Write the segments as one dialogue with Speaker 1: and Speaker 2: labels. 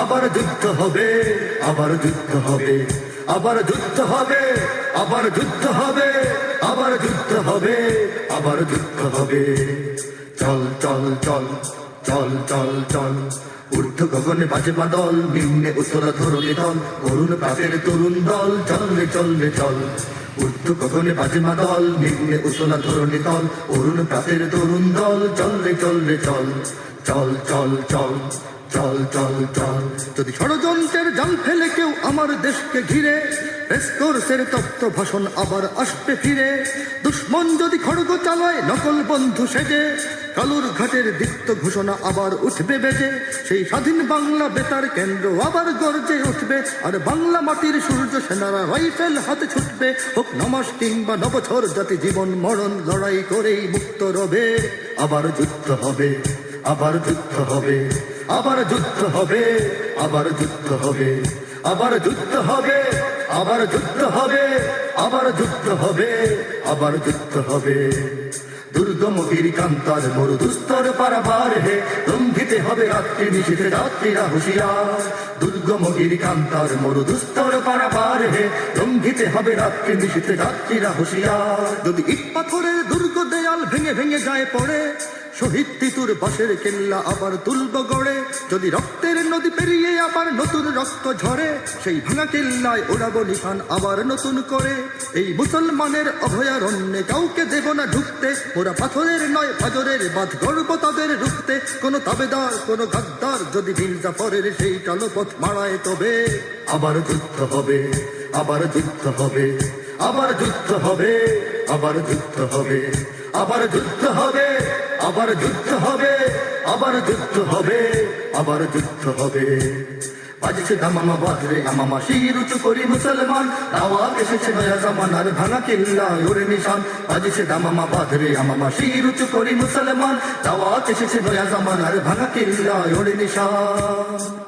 Speaker 1: আবার যুদ্ধ হবে, আবার যুদ্ধ হবে, আবার যুদ্ধ হবে, আবার যুদ্ধ হবে, আবার যুদ্ধ হবে, আবার যুদ্ধ হবে। চল চল চল চল চল চল, ঊর্ধ্ব গগনে বাজে বাদল নিম্নে উত্তরা ধরণী দল করুণ প্রাতের তরুণ দল চললে চললে চল ঊর্ধ্ব গগনে বাজে মাদল নিম্নে উতলা ধরণী দল, অরুণ প্রাতের তরুণ দল চললে চললে চল। চল চল চল চল চল চল। যদি ষড়যন্ত্রের জাল ফেলে কেউ আমার দেশকে ঘিরে, রেসকোর্সের তত্ত্ব ভাষণ আবার আসবে ফিরে। দুশ্মন যদি খড়গ চালায়, নকল বন্ধু সেজে, কালুর ঘাটের দীপ্ত ঘোষণা আবার উঠবে বেজে। সেই স্বাধীন বাংলা বেতার কেন্দ্র আবার গর্জে উঠবে, আর বাংলা মাটির সূর্য সেনারা রাইফেল হাতে ছুটবে। হোক নমাস কিংবা নবছর জাতি জীবন মরণ লড়াই করেই মুক্ত রবে। আবার যুদ্ধ হবে, আবার যুদ্ধ হবে। আবার যুদ্ধ হবে, আবার যুদ্ধ হবে, আবার যুদ্ধ হবে, আবার যুদ্ধ হবে, আবার যুদ্ধ হবে, আবার যুদ্ধ হবে। দুর্গম গিরিকান্তার মরু দুস্তর পারাবার হে লঙ্ঘিতে হবে রাত্রি নিশীথে যাত্রীরা হুঁশিয়ার। দুর্গম গিরিকান্তার মরু দুস্তর পারাবার হে লঙ্ঘিতে হবে রাত্রি নিশীথে যাত্রীরা হুঁশিয়ার। যদি ইট পাথরের দুর্গ দেয়াল ভেঙে ভেঙে যায় পড়ে শহীদ তিতুর বাসের কেল্লা আবার তুলব গড়ে। যদি রক্তের নদী পেরিয়ে আবার নতুন রক্ত ঝরে, সেই ভাঙা কেল্লায় ওড়াবো নিশান আবার নতুন করে। এই মুসলমানের অভয়ারণ্যে কাউকে দেব না ঢুকতে, ওরা পাথরের নয় ফাজরের বাদ গর্ব তাদের রুখতে। কোন তাবেদার, কোন গাদ্দার, যদি বিল জাফরের সেই কালোপথ মারায় তবে। আবার যুদ্ধ হবে, আবার যুদ্ধ হবে, আবার যুদ্ধ হবে, আবার যুদ্ধ হবে, আবার যুদ্ধ হবে। আবার যুদ্ধ হবে, আবার যুদ্ধ হবে, আবার যুদ্ধ হবে। বাজছে দামামা, বাজরে আমামা শির উঁচু করি মুসলমান। দাওয়াত এসেছে নয়া জামানার ভাঙা কিল্লা, ওরে নিশান। বাজছে দামামা, বাজরে আমামা শির উঁচু করি মুসলমান। দাওয়াত এসেছে নয়া জামানার ভাঙা কিল্লা, ওরে নিশান।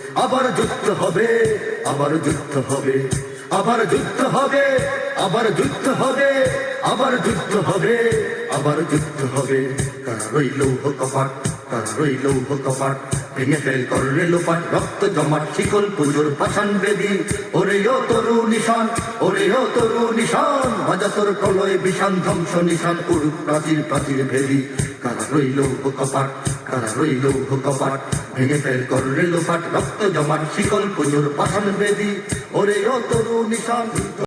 Speaker 1: আবার যুদ্ধ হবে, আবার যুদ্ধ হবে, আবার যুদ্ধ হবে, আবার যুদ্ধ হবে, আবার যুদ্ধ হবে, আবার যুদ্ধ হবে। কারা রইল কপাট কারা রইল কপাট ভেঙে ফেল করলে লোপাট, রক্ত জমাট, শিকল পুজোর পাষাণ বেদি। ওরে ও তরু নিশান, ওরে ও তরু নিশান ভাজা তোর প্রলয় বিষান, ধ্বংস নিশান উড়ুক প্রাচীর প্রাচীর ভেদি। কারা রইল কপাট, কারা রইল কপাট? ভেঙে ফেল করলে লোপাট, রক্ত জমাট, শিকল পুজোর পাষাণ বেদি। ওরে ও তরু নিশান